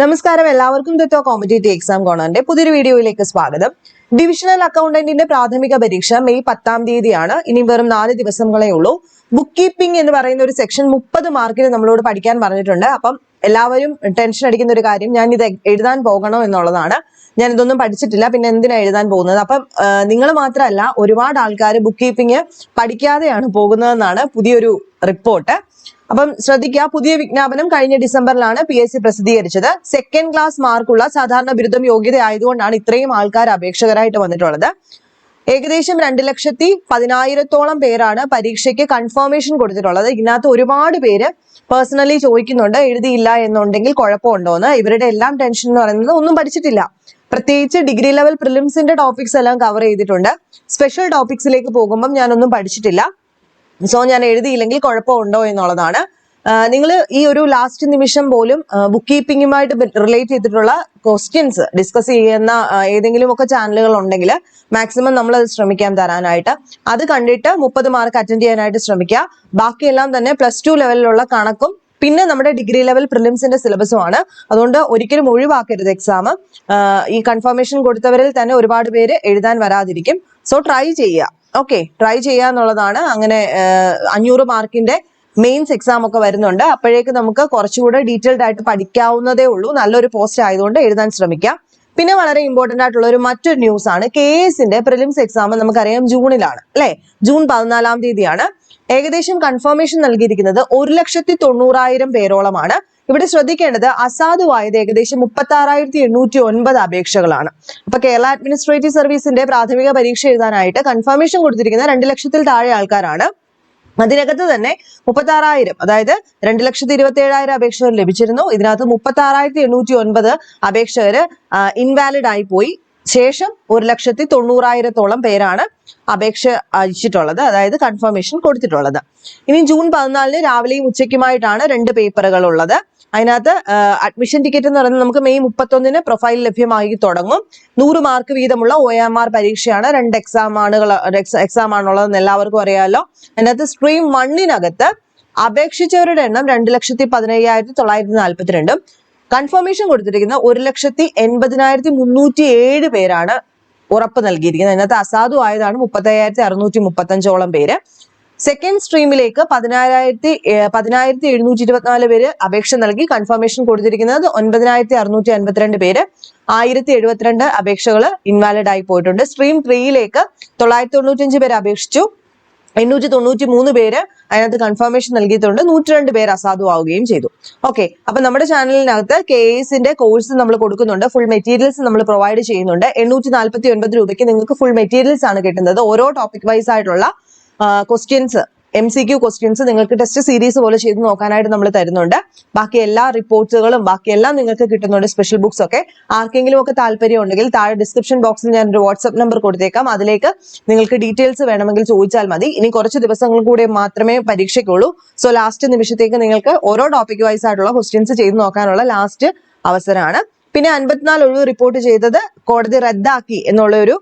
നമസ്കാരം. എല്ലാവർക്കും തെറ്റോ കോമ്പറ്റേറ്റീവ് എക്സാം കോണറിന്റെ പുതിയൊരു വീഡിയോയിലേക്ക് സ്വാഗതം. ഡിവിഷണൽ അക്കൗണ്ടന്റിന്റെ പ്രാഥമിക പരീക്ഷ മെയ് പത്താം തീയതിയാണ്. ഇനി വെറും നാല് ദിവസങ്ങളേ ഉള്ളൂ. ബുക്ക് കീപ്പിംഗ് എന്ന് പറയുന്ന ഒരു സെക്ഷൻ മുപ്പത് മാർക്കിന് നമ്മളോട് പഠിക്കാൻ പറഞ്ഞിട്ടുണ്ട്. അപ്പം എല്ലാവരും ടെൻഷൻ അടിക്കുന്ന ഒരു കാര്യം ഞാൻ ഇത് എഴുതാൻ പോകണോ എന്നുള്ളതാണ്. ഞാൻ ഇതൊന്നും പഠിച്ചിട്ടില്ല. പിന്നെ എന്തിനാ എഴുതാൻ പോകുന്നത്? അപ്പം നിങ്ങൾ മാത്രമല്ല ഒരുപാട് ആൾക്കാർ ബുക്ക് കീപ്പിംഗ് പഠിക്കാതെയാണ് പോകുന്നതെന്നാണ് പുതിയൊരു റിപ്പോർട്ട് അപ്പം ശ്രദ്ധിക്കുക പുതിയ വിജ്ഞാപനം കഴിഞ്ഞ ഡിസംബറിലാണ് പി എസ് സി പ്രസിദ്ധീകരിച്ചത്. സെക്കൻഡ് ക്ലാസ് മാർക്കുള്ള സാധാരണ ബിരുദം യോഗ്യത ആയതുകൊണ്ടാണ് ഇത്രയും ആൾക്കാർ അപേക്ഷകരായിട്ട് വന്നിട്ടുള്ളത്. ഏകദേശം രണ്ട് ലക്ഷത്തി പതിനായിരത്തോളം പേരാണ് പരീക്ഷയ്ക്ക് കൺഫർമേഷൻ കൊടുത്തിട്ടുള്ളത്. ഇതിനകത്ത് ഒരുപാട് പേര് പേഴ്സണലി ചോദിക്കുന്നുണ്ട് എഴുതിയില്ല എന്നുണ്ടെങ്കിൽ കുഴപ്പമുണ്ടോന്ന്. ഇവരുടെ എല്ലാം ടെൻഷൻ എന്ന് പറയുന്നത് ഒന്നും പഠിച്ചിട്ടില്ല. പ്രത്യേകിച്ച് ഡിഗ്രി ലെവൽ പ്രിലിംസിന്റെ ടോപ്പിക്സ് എല്ലാം കവർ ചെയ്തിട്ടുണ്ട്. സ്പെഷ്യൽ ടോപ്പിക്സിലേക്ക് പോകുമ്പം ഞാനൊന്നും പഠിച്ചിട്ടില്ല. സോ ഞാൻ എഴുതിയില്ലെങ്കിൽ കുഴപ്പമുണ്ടോ എന്നുള്ളതാണ്. നിങ്ങൾ ഈ ഒരു ലാസ്റ്റ് നിമിഷം പോലും ബുക്ക് കീപ്പിംഗുമായിട്ട് റിലേറ്റ് ചെയ്തിട്ടുള്ള ക്വസ്റ്റ്യൻസ് ഡിസ്കസ് ചെയ്യുന്ന ഏതെങ്കിലും ഒക്കെ ചാനലുകൾ ഉണ്ടെങ്കിൽ മാക്സിമം നമ്മൾ അത് ശ്രമിക്കാം തരാനായിട്ട്. അത് കണ്ടിട്ട് മുപ്പത് മാർക്ക് അറ്റൻഡ് ചെയ്യാനായിട്ട് ശ്രമിക്കുക. ബാക്കിയെല്ലാം തന്നെ പ്ലസ് ടു ലെവലിലുള്ള കണക്കും പിന്നെ നമ്മുടെ ഡിഗ്രി ലെവൽ പ്രിലിംസിന്റെ സിലബസും ആണ്. അതുകൊണ്ട് ഒരിക്കലും ഒഴിവാക്കരുത് എക്സാം ഈ കൺഫർമേഷൻ കൊടുത്തവരിൽ തന്നെ ഒരുപാട് പേര് എഴുതാൻ വരാതിരിക്കും. സോ ട്രൈ ചെയ്യുക. ഓക്കെ ട്രൈ ചെയ്യുക എന്നുള്ളതാണ് അങ്ങനെ അഞ്ഞൂറ് മാർക്കിന്റെ മെയിൻസ് എക്സാം ഒക്കെ വരുന്നുണ്ട്. അപ്പോഴേക്ക് നമുക്ക് കുറച്ചുകൂടെ ഡീറ്റെയിൽഡ് ആയിട്ട് പഠിക്കാവുന്നതേ ഉള്ളൂ. നല്ലൊരു പോസ്റ്റ് ആയതുകൊണ്ട് എഴുതാൻ ശ്രമിക്കാം. പിന്നെ വളരെ ഇമ്പോർട്ടന്റ് ആയിട്ടുള്ള ഒരു മറ്റൊരു ന്യൂസ് ആണ്. കെ എസിന്റെ പ്രിലിംസ് എക്സാം നമുക്കറിയാം ജൂണിലാണ് അല്ലെ? ജൂൺ പതിനാലാം തീയതിയാണ്. ഏകദേശം കൺഫർമേഷൻ നൽകിയിരിക്കുന്നത് ഒരു ലക്ഷത്തി തൊണ്ണൂറായിരം പേരോളമാണ്. ഇവിടെ ശ്രദ്ധിക്കേണ്ടത് അസാധുവായത് ഏകദേശം മുപ്പത്തി ആറായിരത്തി എണ്ണൂറ്റി ഒൻപത് അപേക്ഷകളാണ്. അപ്പൊ കേരള അഡ്മിനിസ്ട്രേറ്റീവ് സർവീസിന്റെ പ്രാഥമിക പരീക്ഷ എഴുതാനായിട്ട് കൺഫർമേഷൻ കൊടുത്തിരിക്കുന്ന രണ്ട് ലക്ഷത്തിൽ താഴെ ആൾക്കാരാണ്. അതിനകത്ത് തന്നെ മുപ്പത്തി ആറായിരം അതായത് രണ്ട് ലക്ഷത്തി ഇരുപത്തി ഏഴായിരം അപേക്ഷകർ ലഭിച്ചിരുന്നു. ഇതിനകത്ത് മുപ്പത്തി ആറായിരത്തി എണ്ണൂറ്റി ഒൻപത് അപേക്ഷകർ ഇൻവാലിഡ് ആയി പോയി. ശേഷം ഒരു ലക്ഷത്തി തൊണ്ണൂറായിരത്തോളം പേരാണ് അപേക്ഷ അയച്ചിട്ടുള്ളത് അതായത് കൺഫർമേഷൻ കൊടുത്തിട്ടുള്ളത്. ഇനി ജൂൺ പതിനാലിന് രാവിലെയും ഉച്ചയ്ക്കുമായിട്ടാണ് രണ്ട് പേപ്പറുകൾ ഉള്ളത്. അതിനകത്ത് അഡ്മിഷൻ ടിക്കറ്റ് എന്ന് പറയുന്നത് നമുക്ക് മെയ് മുപ്പത്തൊന്നിന് പ്രൊഫൈൽ ലഭ്യമായി തുടങ്ങും. നൂറ് മാർക്ക് വീതമുള്ള ഒ എം ആർ പരീക്ഷയാണ് രണ്ട് എക്സാം ആണുകൾ എക്സാം ആണുള്ളതെന്ന് എല്ലാവർക്കും അറിയാമല്ലോ. അതിനകത്ത് സ്ട്രീം വണ്ണിനകത്ത് അപേക്ഷിച്ചവരുടെ എണ്ണം രണ്ട് ലക്ഷത്തി പതിനയ്യായിരത്തി തൊള്ളായിരത്തി നാൽപ്പത്തിരണ്ടും കൺഫർമേഷൻ കൊടുത്തിരിക്കുന്ന ഒരു ലക്ഷത്തി എൺപതിനായിരത്തി മുന്നൂറ്റി ഏഴ് പേരാണ് ഉറപ്പ് നൽകിയിരിക്കുന്നത്. അതിനകത്ത് അസാധു ആയതാണ് മുപ്പത്തയ്യായിരത്തി അറുന്നൂറ്റി മുപ്പത്തഞ്ചോളം പേര്. സെക്കൻഡ് സ്ട്രീമിലേക്ക് പതിനായിരത്തി പതിനായിരത്തി എഴുന്നൂറ്റി ഇരുപത്തിനാല് പേര് അപേക്ഷ നൽകി കൺഫർമേഷൻ കൊടുത്തിരിക്കുന്നത് ഒൻപതിനായിരത്തി അറുന്നൂറ്റി അൻപത്തിരണ്ട് പേര്. ആയിരത്തി എഴുപത്തിരണ്ട് അപേക്ഷകൾ ഇൻവാലിഡ് ആയി പോയിട്ടുണ്ട്. സ്ട്രീം ത്രീയിലേക്ക് തൊള്ളായിരത്തി തൊണ്ണൂറ്റഞ്ച് പേര് അപേക്ഷിച്ചു. എണ്ണൂറ്റി തൊണ്ണൂറ്റി മൂന്ന് പേര് അതിനകത്ത് കൺഫർമേഷൻ നൽകിയിട്ടുണ്ട്. നൂറ്റി രണ്ട് പേര് അസാധുവാവുകയും ചെയ്തു. ഓക്കെ അപ്പൊ നമ്മുടെ ചാനലിനകത്ത് കെ എസിന്റെ കോഴ്സ് നമ്മൾ കൊടുക്കുന്നുണ്ട്. ഫുൾ മെറ്റീരിയൽസ് നമ്മൾ പ്രൊവൈഡ് ചെയ്യുന്നുണ്ട്. എണ്ണൂറ്റി നാൽപ്പത്തി ഒൻപത് രൂപയ്ക്ക് നിങ്ങൾക്ക് ഫുൾ മെറ്റീരിയൽസ് ആണ് കിട്ടുന്നത്. ഓരോ ടോപ്പിക് വൈസ് ആയിട്ടുള്ള questions M C Q questions നിങ്ങൾക്ക് ടെസ്റ്റ് സീരീസ് പോലെ ചെയ്ത് നോക്കാനായിട്ട് നമ്മൾ തരുന്നുണ്ട്. ബാക്കി എല്ലാ റിപ്പോർട്ടുകളും ബാക്കി എല്ലാം നിങ്ങൾക്ക് കിട്ടുന്നുണ്ട് സ്പെഷ്യൽ ബുക്സ് ഒക്കെ. ആർക്കെങ്കിലും ഒക്കെ താല്പര്യം ഉണ്ടെങ്കിൽ താഴെ ഡിസ്ക്രിപ്ഷൻ ബോക്സിൽ ഞാൻ ഒരു വാട്സ്ആപ്പ് നമ്പർ കൊടുത്തേക്കാം. അതിലേക്ക് നിങ്ങൾക്ക് ഡീറ്റെയിൽസ് വേണമെങ്കിൽ ചോദിച്ചാൽ മതി. ഇനി കുറച്ച് ദിവസങ്ങൾ കൂടെ മാത്രമേ പരീക്ഷയ്ക്കുള്ളൂ. സോ ലാസ്റ്റ് നിമിഷത്തേക്ക് നിങ്ങൾക്ക് ഓരോ ടോപ്പിക് വൈസ് ആയിട്ടുള്ള ക്വസ്റ്റ്യൻസ് ചെയ്ത് നോക്കാനുള്ള ലാസ്റ്റ് അവസരമാണ്. പിന്നെ അൻപത്തിനാല് ഒഴിവ് റിപ്പോർട്ട് ചെയ്തത് കോടതി റദ്ദാക്കി എന്നുള്ള ഒരു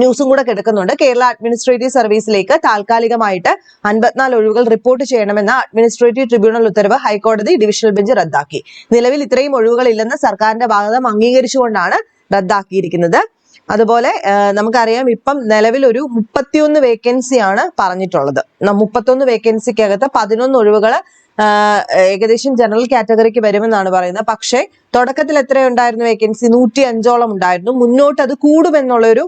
ന്യൂസും കൂടെ കിടക്കുന്നുണ്ട്. കേരള അഡ്മിനിസ്ട്രേറ്റീവ് സർവീസിലേക്ക് താൽക്കാലികമായിട്ട് അൻപത്തിനാല് ഒഴിവുകൾ റിപ്പോർട്ട് ചെയ്യണമെന്ന അഡ്മിനിസ്ട്രേറ്റീവ് ട്രിബ്യൂണൽ ഉത്തരവ് ഹൈക്കോടതി ഡിവിഷണൽ ബെഞ്ച് റദ്ദാക്കി. നിലവിൽ ഇത്രയും ഒഴിവുകൾ ഇല്ലെന്ന് സർക്കാരിന്റെ ഭാഗം അംഗീകരിച്ചുകൊണ്ടാണ് റദ്ദാക്കിയിരിക്കുന്നത്. അതുപോലെ നമുക്കറിയാം ഇപ്പം നിലവിൽ ഒരു മുപ്പത്തിയൊന്ന് വേക്കൻസിയാണ് പറഞ്ഞിട്ടുള്ളത്. മുപ്പത്തൊന്ന് വേക്കൻസിക്കകത്ത് പതിനൊന്ന് ഒഴിവുകൾ ഏകദേശം ജനറൽ കാറ്റഗറിക്ക് വരുമെന്നാണ് പറയുന്നത്. പക്ഷേ തുടക്കത്തിൽ എത്രയുണ്ടായിരുന്നു വേക്കൻസി നൂറ്റി അഞ്ചോളം ഉണ്ടായിരുന്നു. മുന്നോട്ട് അത് കൂടുമെന്നുള്ളൊരു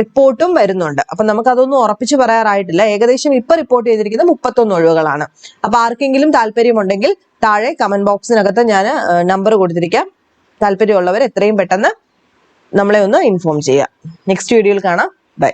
റിപ്പോർട്ടും വരുന്നുണ്ട്. അപ്പൊ നമുക്ക് അതൊന്നും ഉറപ്പിച്ചു പറയാറായിട്ടില്ല. ഏകദേശം ഇപ്പൊ റിപ്പോർട്ട് ചെയ്തിരിക്കുന്നത് മുപ്പത്തൊന്ന് ഒഴിവുകളാണ്. അപ്പൊ ആർക്കെങ്കിലും താല്പര്യമുണ്ടെങ്കിൽ താഴെ കമന്റ് ബോക്സിനകത്ത് ഞാൻ നമ്പർ കൊടുത്തിരിക്കാം. താല്പര്യമുള്ളവർ എത്രയും പെട്ടെന്ന് നമ്മളെ ഒന്ന് ഇൻഫോം ചെയ്യാം. നെക്സ്റ്റ് വീഡിയോയിൽ കാണാം. ബൈ